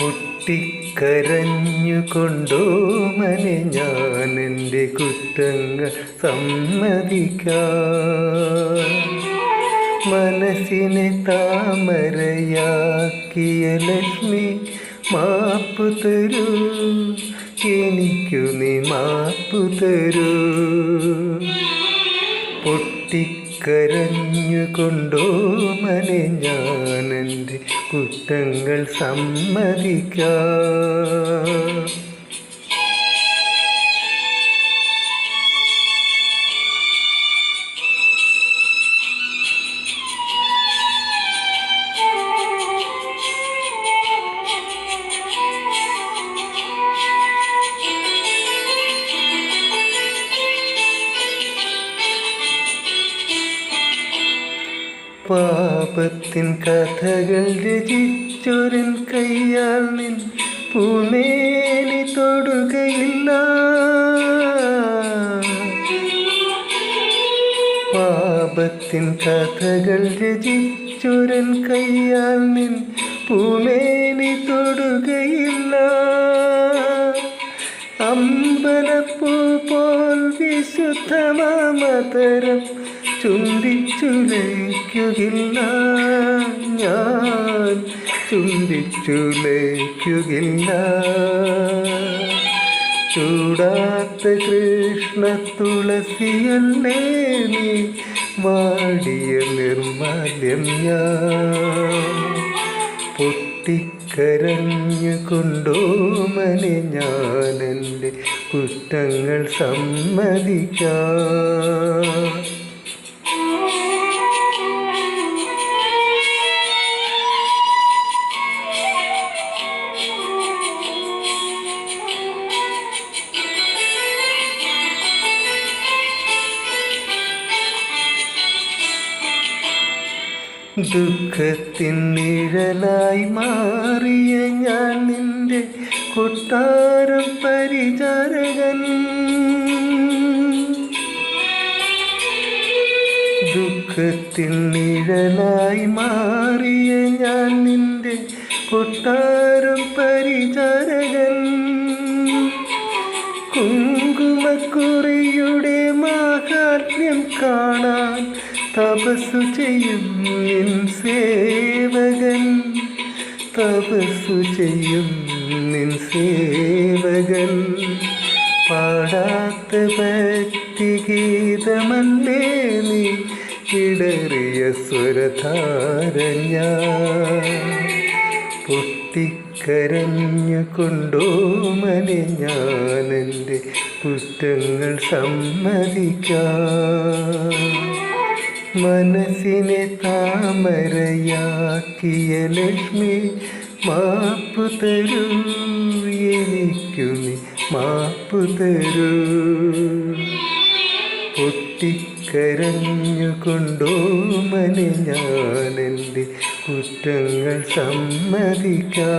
പൊട്ടിക്കരഞ്ഞുകൊണ്ടോ മനെ ഞാൻ എന്റെ കുറ്റങ്ങൾ സമ്മതിക്കാം. മനസ്സിനെ താമരയാക്കിയ ലക്ഷ്മി മാപ്പ് തരൂ. എനിക്കു നീ മാപ്പ് തരൂ. പൊട്ടിക്കരഞ്ഞുകൊണ്ടോ മനെ ഞാൻ കുറ്റങ്ങൾ സമ്മതിക്കാം. പാപത്തിൻ കഥകൾ രചിച്ചൊരൻ കയ്യാൽ നിൻ പൂമേനി തൊടുകയില്ല. പാപത്തിൻ കഥകൾ രചിച്ചൊരൻ കയ്യാൽ നിൻ പൂമേനി തൊടുകയില്ല. അമ്പലപ്പൂ പോൽ വിശുദ്ധമാമതരം ചുംബിച്ചുലയ്ക്കുകില്ല. ഞാൻ ചുണ്ടിച്ചുലയ്ക്കുകില്ല ചൂടാത്ത കൃഷ്ണ തുളസിയല്ലേ നീ വാടിയ നിർമാല്യം ഞാൻ. പൊട്ടിക്കരഞ്ഞുകൊണ്ടോ മനെ ഞാനെന്റെ കുറ്റങ്ങൾ സമ്മതിക്കാം. ദുഃഖത്തിൻ നിഴലായി മാറിയ ഞാൻ നിന്റെ കൊട്ടാരം പരിചാരകൻ. ദുഃഖത്തിൻ നിഴലായി മാറിയ ഞാൻ നിന്റെ കൊട്ടാരം പരിചാരകൻ. കുങ്കുമക്കുറിയുടെ മാഹാത്മ്യം കാണാൻ തപസ്സു ചെയ്യും സേവകൻ. തപസ്സു ചെയ്യും സേവകൻ. പാടാത്ത ഭക്തിഗീതമല്ലേ നീ? ഇടറിയ സ്വരധാരഞ്ഞ. പൊട്ടിക്കരഞ്ഞു കൊണ്ടോമനെ ഞാനെന്റെ കുറ്റങ്ങൾ സമ്മതിക്കാം. മനസ്സിനെ താമരയാക്കിയ ലക്ഷ്മി മാപ്പു തരൂ എനിക്കു നീ മാപ്പു തരൂ. പൊട്ടിക്കരഞ്ഞുകൊണ്ടോ മനെ ഞാനെന്റെ കുറ്റങ്ങൾ സമ്മതിക്കാം.